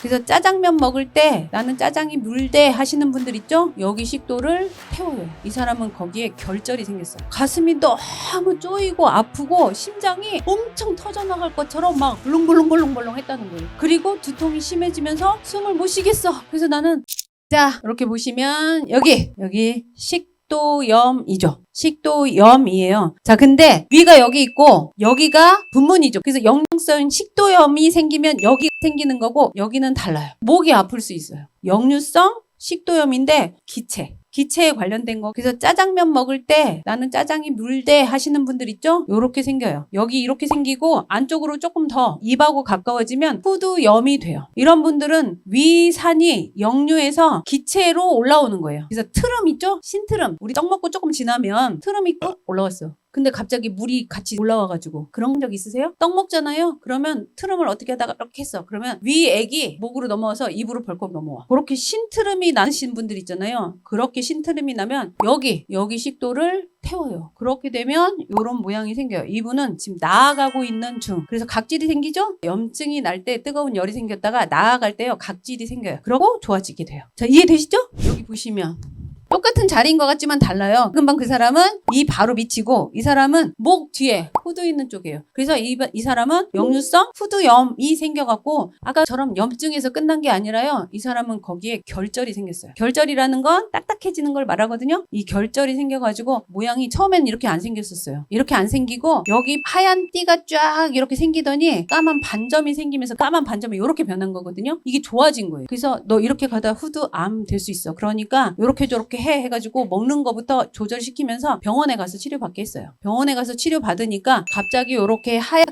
그래서 짜장면 먹을 때 나는 짜장이 물대 하시는 분들 있죠? 여기 식도를 태워요. 이 사람은 거기에 결절이 생겼어요. 가슴이 너무 쪼이고 아프고 심장이 엄청 터져나갈 것처럼 막 벌렁벌렁벌렁벌렁 했다는 거예요. 그리고 두통이 심해지면서 숨을 못 쉬겠어. 그래서 나는 자 이렇게 보시면 여기 여기 식 도염이죠. 식도염이에요. 자, 근데 위가 여기 있고 여기가 분문이죠. 그래서 역류성 식도염이 생기면 여기 생기는 거고 여기는 달라요. 목이 아플 수 있어요. 역류성 식도염인데 기체. 기체에 관련된 거. 그래서 짜장면 먹을 때 나는 짜장이 물대 하시는 분들 있죠? 요렇게 생겨요. 여기 이렇게 생기고 안쪽으로 조금 더 입하고 가까워지면 후두염이 돼요. 이런 분들은 위산이 역류해서 기체로 올라오는 거예요. 그래서 트름 있죠? 신트름. 우리 떡 먹고 조금 지나면 트름이 꾹 올라왔어. 근데 갑자기 물이 같이 올라와가지고 그런 적 있으세요? 떡 먹잖아요. 그러면 트름을 어떻게 하다가 이렇게 했어. 그러면 위 액이 목으로 넘어와서 입으로 벌컥 넘어와. 그렇게 신트름이 나신 분들 있잖아요. 그렇게 신트름이 나면 여기 여기 식도를 태워요. 그렇게 되면 이런 모양이 생겨요. 이분은 지금 나아가고 있는 중. 그래서 각질이 생기죠? 염증이 날 때 뜨거운 열이 생겼다가 나아갈 때요 각질이 생겨요. 그러고 좋아지게 돼요. 자 이해되시죠? 여기 보시면 똑같은 자리인 것 같지만 달라요. 금방 그 사람은 이 바로 밑이고 이 사람은 목 뒤에 후두 있는 쪽이에요. 그래서 이, 이 사람은 역류성 후두염이 생겨갖고 아까처럼 염증에서 끝난 게 아니라요. 이 사람은 거기에 결절이 생겼어요. 결절이라는 건 딱딱해지는 걸 말하거든요. 이 결절이 생겨가지고 모양이 처음엔 이렇게 안 생겼었어요. 이렇게 안 생기고 여기 하얀 띠가 쫙 이렇게 생기더니 까만 반점이 생기면서 까만 반점이 이렇게 변한 거거든요. 이게 좋아진 거예요. 그래서 너 이렇게 가다 후두암 될 수 있어. 그러니까 이렇게 저렇게 해 해가지고 먹는 거부터 조절시키면서 병원에 가서 치료받게 했어요. 병원에 가서 치료 받으니까 갑자기 이렇게 하얗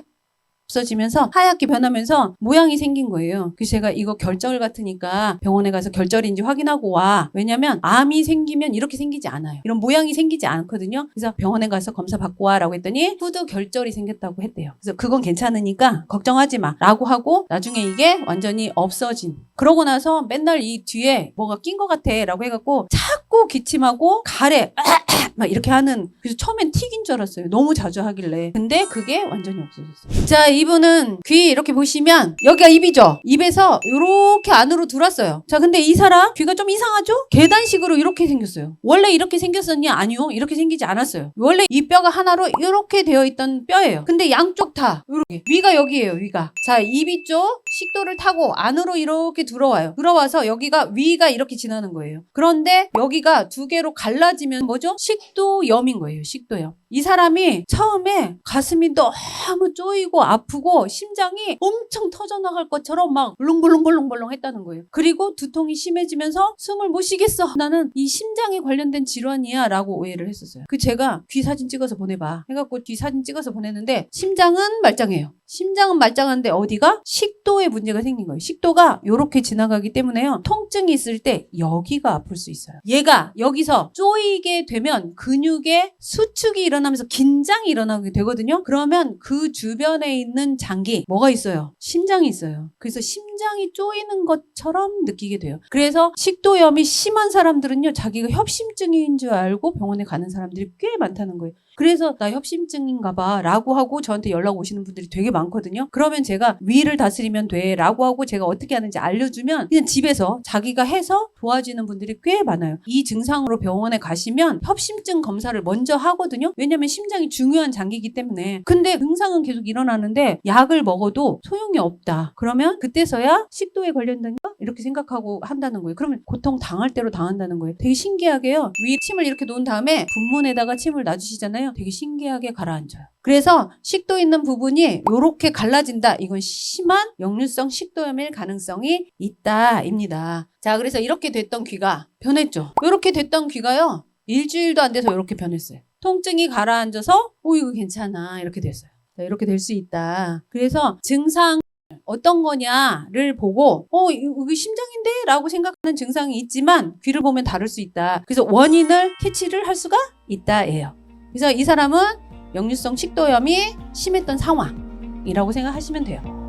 없어지면서 하얗게 변하면서 모양이 생긴 거예요. 그래서 제가 이거 결절 같으니까 병원에 가서 결절인지 확인하고 와. 왜냐면 암이 생기면 이렇게 생기지 않아요. 이런 모양이 생기지 않거든요. 그래서 병원에 가서 검사 받고 와라고 했더니 후두 결절이 생겼다고 했대요. 그래서 그건 괜찮으니까 걱정하지 마. 라고 하고 나중에 이게 완전히 없어진. 그러고 나서 맨날 이 뒤에 뭐가 낀 것 같아 라고 해갖고 자꾸 기침하고 가래 막 이렇게 하는 그래서 처음엔 틱인 줄 알았어요. 너무 자주 하길래. 근데 그게 완전히 없어졌어요. 자, 이분은 귀 이렇게 보시면 여기가 입이죠. 입에서 이렇게 안으로 들어왔어요. 자, 근데 이 사람 귀가 좀 이상하죠? 계단식으로 이렇게 생겼어요. 원래 이렇게 생겼었냐? 아니요. 이렇게 생기지 않았어요. 원래 이 뼈가 하나로 이렇게 되어 있던 뼈예요. 근데 양쪽 다 이렇게 위가 여기예요. 위가. 자, 입이 쪽 식도를 타고 안으로 이렇게 들어와요. 들어와서 여기가 위가 이렇게 지나는 거예요. 그런데 여기가 두 개로 갈라지면 뭐죠? 식도염인 거예요. 식도염. 이 사람이 처음에 가슴이 너무 쪼이고 아프고 심장이 엄청 터져나갈 것처럼 막 울렁벌렁벌렁벌렁 했다는 거예요. 그리고 두통이 심해지면서 숨을 못 쉬겠어. 나는 이 심장에 관련된 질환이야 라고 오해를 했었어요. 그 제가 귀 사진 찍어서 보내봐. 해갖고 귀 사진 찍어서 보냈는데 심장은 말짱해요. 심장은 말짱한데 어디가? 식도에 문제가 생긴 거예요. 식도가 이렇게 지나가기 때문에요. 통증이 있을 때 여기가 아플 수 있어요. 얘가 여기서 쪼이게 되면 근육에 수축이 일어나면서 긴장이 일어나게 되거든요. 그러면 그 주변에 있는 장기 뭐가 있어요? 심장이 있어요. 그래서 심장이 쪼이는 것처럼 느끼게 돼요. 그래서 식도염이 심한 사람들은요, 자기가 협심증인 줄 알고 병원에 가는 사람들이 꽤 많다는 거예요. 그래서 나 협심증인가 봐 라고 하고 저한테 연락 오시는 분들이 되게 많거든요. 그러면 제가 위를 다스리면 돼 라고 하고 제가 어떻게 하는지 알려주면 그냥 집에서 자기가 해서 도와지는 분들이 꽤 많아요. 이 증상으로 병원에 가시면 협심증 검사를 먼저 하거든요. 왜냐면 심장이 중요한 장기이기 때문에. 근데 증상은 계속 일어나는데 약을 먹어도 소용이 없다. 그러면 그때서야 식도에 관련된 거 이렇게 생각하고 한다는 거예요. 그러면 고통 당할 대로 당한다는 거예요. 되게 신기하게요. 위에 침을 이렇게 놓은 다음에 분문에다가 침을 놔주시잖아요. 되게 신기하게 가라앉아요. 그래서 식도 있는 부분이 이렇게 갈라진다. 이건 심한 역류성 식도염일 가능성이 있다입니다. 자, 그래서 이렇게 됐던 귀가 변했죠. 이렇게 됐던 귀가요. 일주일도 안 돼서 이렇게 변했어요. 통증이 가라앉아서 오 이거 괜찮아 이렇게 됐어요. 자, 이렇게 될 수 있다. 그래서 증상 어떤 거냐를 보고 어 이거 심장인데? 라고 생각하는 증상이 있지만 귀를 보면 다를 수 있다. 그래서 원인을 캐치를 할 수가 있다예요. 그래서 이 사람은 역류성 식도염이 심했던 상황이라고 생각하시면 돼요.